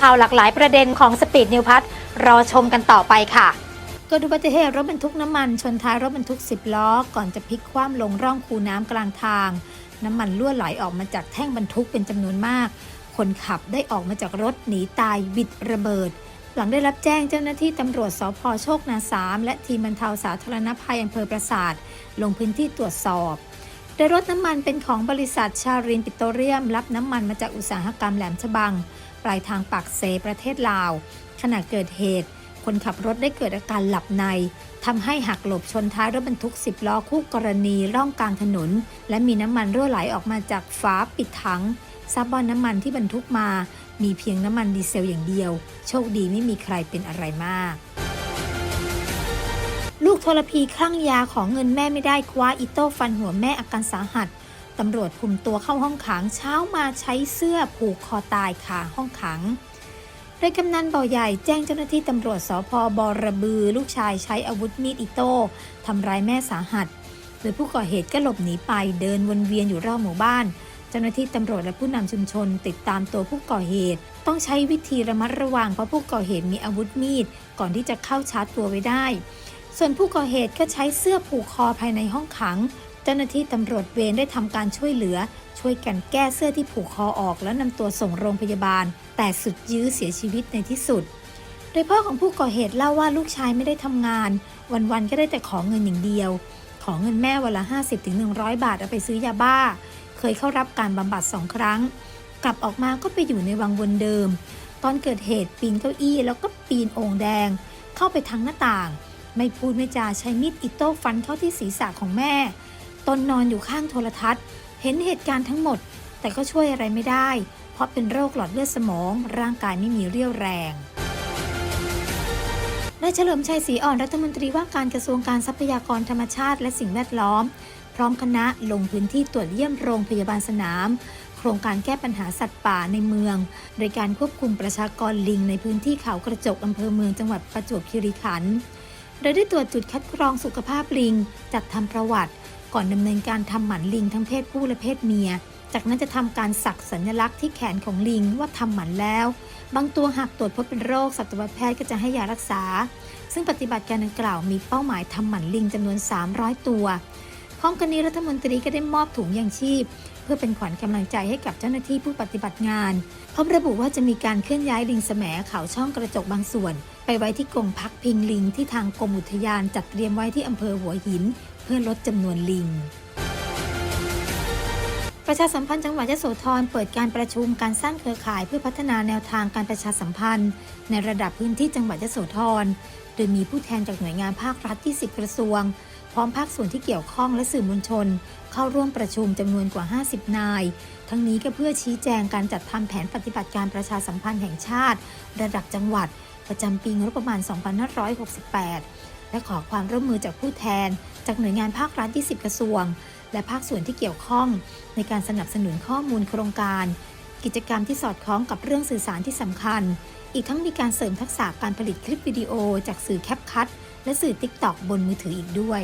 ข่าวหลากหลายประเด็นของสปีดนิวพัทรอชมกันต่อไปค่ะเกิดอุบัติเหตุรถบรรทุกน้ำมันชนท้ายรถบรรทุก 10 ล้อ ก่อนจะพลิกคว่ำลงร่องคูน้ำกลางทาง น้ำมันรั่วไหลออกมาจากแท่งบรรทุกเป็นจำนวนมาก คนขับได้ออกมาจากรถหนีตายบิดระเบิด หลังได้รับแจ้งเจ้าหน้าที่ตำรวจสพโชคนาสามและทีมบรรเทาสาธารณภัยอำเภอปราสาทลงพื้นที่ตรวจสอบโดยรถน้ำมันเป็นของบริษัทชารินปิโตรเลียม รับน้ำมันมาจากอุตสาหกรรมแหลมฉบัง ปลายทางปากเซประเทศลาว ขณะเกิดเหตุ คนขับรถได้เกิดอาการหลับในทำให้หักหลบชนท้ายรถบรรทุก 10 ล้อคู่กรณีร่องกลางถนน และมีน้ำมันรั่วไหลออกมาจากฝาปิดถังทราบว่าน้ำมันที่บรรทุกมา มีเพียงน้ำมันดีเซลอย่างเดียว โชคดีไม่มีใครเป็นอะไรมาก ลูกทรพีคลั่งยาของเงินแม่ไม่ได้คว้าอิโต้ฟันหัวแม่อาการสาหัส ตำรวจคุมตัวเข้าห้องขังเช้ามาใช้เสื้อผูกคอตายคาห้องขังโดยกำนันบ่อใหญ่แจ้งเจ้าหน้าที่ตำรวจสพบอระบือ ลูกชายใช้อาวุธมีดอิโต้ทำร้ายแม่สาหัส โดยผู้ก่อเหตุก็หลบหนีไปเดินวนเวียนอยู่รอบหมู่บ้าน เจ้าหน้าที่ตำรวจและผู้นำชุมชนติดตามตัวผู้ก่อเหตุ ต้องใช้วิธีระมัดระวังเพราะผู้ก่อเหตุมีอาวุธมีด ก่อนที่จะเข้าชาร์จตัวไว้ได้ ส่วนผู้ก่อเหตุก็ใช้เสื้อผูกคอภายในห้องขัง เจ้าหน้าที่ตำรวจเวรได้ทำการช่วยเหลือ ช่วยกันแก้เสื้อที่ผูกคอออก แล้วนำตัวส่งโรงพยาบาล แต่สุดยื้อเสียชีวิตในที่สุด โดยพ่อของผู้ก่อเหตุเล่าว่าลูกชายไม่ได้ทำงาน วันๆก็ได้แต่ขอเงินอย่างเดียว ขอเงินแม่วันละ 50-100 บาทเอาไปซื้อยาบ้า เคยเข้ารับการบำบัดสองครั้ง กลับออกมาก็ไปอยู่ในวังวนเดิม ตอนเกิดเหตุปีนเก้าอี้แล้วก็ปีนโอ่งแดง เข้าไปทางหน้าต่าง ไม่พูดไม่จาใช้มีดอิโต้ฟันเข้าที่ศีรษะของแม่ ตนนอนอยู่ข้างโทรทัศน์ เห็นเหตุการณ์ทั้งหมด แต่ก็ช่วยอะไรไม่ได้ เพราะเป็นโรคหลอดเลือดสมอง ร่างกายไม่มีเรี่ยวแรงนายเฉลิมชัยศรีอ่อนรัฐมนตรีว่าการกระทรวงการทรัพยากรธรรมชาติและสิ่งแวดล้อม พร้อมคณะลงพื้นที่ตรวจเยี่ยมโรงพยาบาลสนาม โครงการแก้ปัญหาสัตว์ป่าในเมือง โดยการควบคุมประชากรลิงในพื้นที่เขากระจกอำเภอเมืองจังหวัดประจวบคีรีขันธ์โดยได้ตรวจจุดคัดกรองสุขภาพลิง จัดทำประวัติ ก่อนดำเนินการทำหมันลิงทั้งเพศผู้และเพศเมีย จากนั้นจะทำการสักสัญลักษณ์ที่แขนของลิงว่าทำหมันแล้ว บางตัวหากตรวจพบเป็นโรคสัตวแพทย์ก็จะให้ยารักษา ซึ่งปฏิบัติการดังกล่าวมีเป้าหมายทำหมันลิงจำนวน 300 ตัวพร้อมกันนี้รัฐมนตรีก็ได้มอบถุงยางชีพ เพื่อเป็นขวัญกำลังใจให้กับเจ้าหน้าที่ผู้ปฏิบัติงานพร้อมระบุว่าจะมีการเคลื่อนย้ายลิงแสมเขาช่องกระจกบางส่วน ไปไว้ที่กรงพักพิงลิงที่ทางกรมอุทยานจัดเตรียมไว้ที่อำเภอหัวหิน เพื่อลดจำนวนลิง ประชาสัมพันธ์จังหวัดยโสธรเปิดการประชุมการสร้างเครือข่ายเพื่อพัฒนาแนวทางการประชาสัมพันธ์ ในระดับพื้นที่จังหวัดยโสธร โดยมีผู้แทนจากหน่วยงานภาครัฐที่ 10 กระทรวง พร้อมภาคส่วนที่เกี่ยวข้องและสื่อมวลชน เข้าร่วมประชุมจำนวนกว่า 50 นาย ทั้งนี้ก็เพื่อชี้แจงการจัดทำแผนปฏิบัติการประชาสัมพันธ์แห่งชาติ ระดับจังหวัดประจำปีงบประมาณ 2568 และขอความร่วมมือจากผู้แทน จากหน่วยงานภาครัฐ 20 กระทรวง และภาคส่วนที่เกี่ยวข้อง ในการสนับสนุนข้อมูลโครงการ กิจกรรมที่สอดคล้องกับเรื่องสื่อสารที่สำคัญ อีกทั้งมีการเสริมทักษะการผลิตคลิปวิดีโอ จากสื่อแคปคัตและสื่อติ๊กตอกบนมือถืออีกด้วย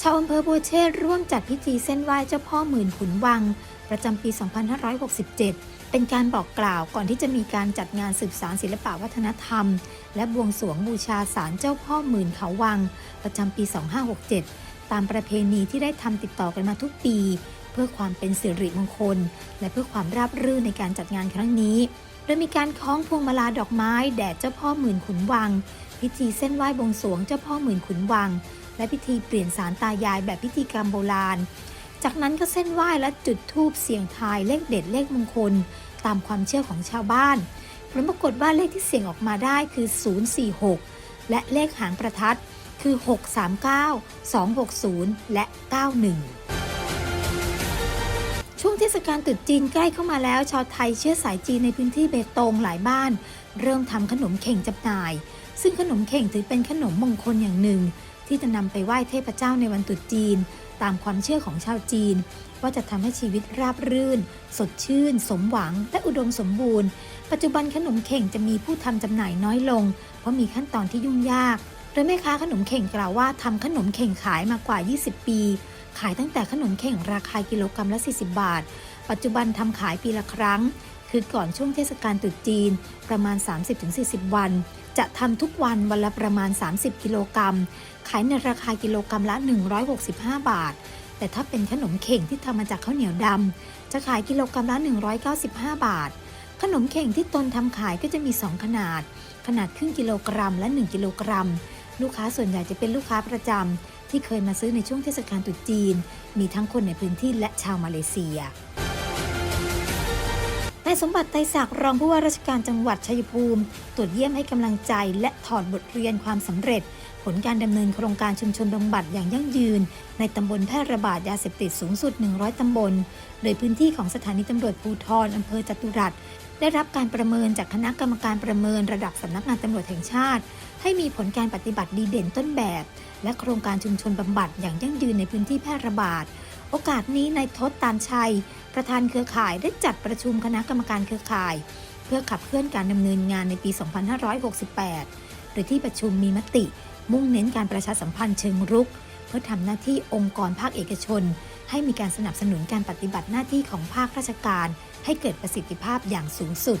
ชาวอำเภอบัวเชษร่วมจัดพิธีเส้นไหว้เจ้าพ่อหมื่นขุนวัง ประจำปี 2567 เป็นการบอกกล่าวก่อนที่จะมีการจัดงานสืบสานศิลปวัฒนธรรม และบวงสรวงบูชาศาลเจ้าพ่อหมื่นเขาวัง ประจำปี 2567 ตามประเพณีที่ได้ทำติดต่อกันมาทุกปี เพื่อความเป็นสิริมงคล และเพื่อความราบรื่นในการจัดงานครั้งนี้ โดยมีการคล้องพวงมาลาดอกไม้แด่เจ้าพ่อหมื่นขุนวัง พิธีเส้นไหว้บวงสรวงเจ้าพ่อหมื่นขุนวัง และพิธีเปลี่ยนสารตายายแบบพิธีกรรมโบราณ จากนั้นก็เส้นไหว้และจุดธูปเสี่ยงทายเลขเด็ดเลขมงคล ตามความเชื่อของชาวบ้านผลปรากฏว่าเลขที่เสี่ยงออกมาได้คือ 046 และเลขหางประทัดคือ 639 260 และ 91ช่วงเทศกาลตรุษจีนใกล้เข้ามาแล้วชาวไทยเชื้อสายจีนในพื้นที่เบตงหลายบ้าน เริ่มทำขนมเข่งจำหน่าย ซึ่งขนมเข่งถือเป็นขนมมงคลอย่างหนึ่ง ที่จะนำไปไหว้เทพเจ้าในวันตรุษจีน ตามความเชื่อของชาวจีน ว่าจะทำให้ชีวิตราบรื่น สดชื่น สมหวัง และอุดมสมบูรณ์ ปัจจุบันขนมเข่งจะมีผู้ทำจำหน่ายน้อยลง เพราะมีขั้นตอนที่ยุ่งยากโดยแม่ค้าขนมเข่งกล่าวว่าทำขนมเข่งขายมากว่า 20 ปี ขายตั้งแต่ขนมเข่งราคากิโลกรัมละ 40 บาท ปัจจุบันทำขายปีละครั้ง คือก่อนช่วงเทศกาลตรุษจีนประมาณ 30-40 วัน จะทำทุกวันวันละประมาณ 30 กิโลกรัม ขายในราคากิโลกรัมละ 165 บาท แต่ถ้าเป็นขนมเข่งที่ทำมาจากข้าวเหนียวดำจะขายกิโลกรัมละ 195 บาท ขนมเข่งที่ตนทำขายก็จะมี 2 ขนาด ขนาดครึ่งกิโลกรัมและ 1 กิโลกรัม ลูกค้าส่วนใหญ่จะเป็นลูกค้าประจำที่เคยมาซื้อในช่วงเทศกาลตรุษจีน มีทั้งคนในพื้นที่และชาวมาเลเซีย นายสมบัติไตรศักดิ์รองผู้ว่าราชการจังหวัดชัยภูมิ ตรวจเยี่ยมให้กำลังใจ และถอดบทเรียนความสำเร็จ ผลการดำเนินโครงการชุมชนบำบัดอย่างยั่งยืน ในตำบลแพร่ระบาดยาเสพติดสูงสุด 100 ตำบล โดยพื้นที่ของสถานีตำรวจภูทรอำเภอจตุรัสได้รับการประเมินจากคณะกรรมการประเมินระดับสำนักงานตำรวจแห่งชาติ ให้มีผลการปฏิบัติดีเด่นต้นแบบ และโครงการชุมชนบำบัดอย่างยั่งยืนในพื้นที่แพร่ระบาด โอกาสนี้นายทศตานชัย ประธานเครือข่ายได้จัดประชุมคณะกรรมการเครือข่าย เพื่อขับเคลื่อนการดำเนินงานในปี 2568 โดยที่ประชุมมีมติ มุ่งเน้นการประชาสัมพันธ์เชิงรุก เพื่อทำหน้าที่องค์กรภาคเอกชน ให้มีการสนับสนุนการปฏิบัติหน้าที่ของภาคราชการ ให้เกิดประสิทธิภาพอย่างสูงสุด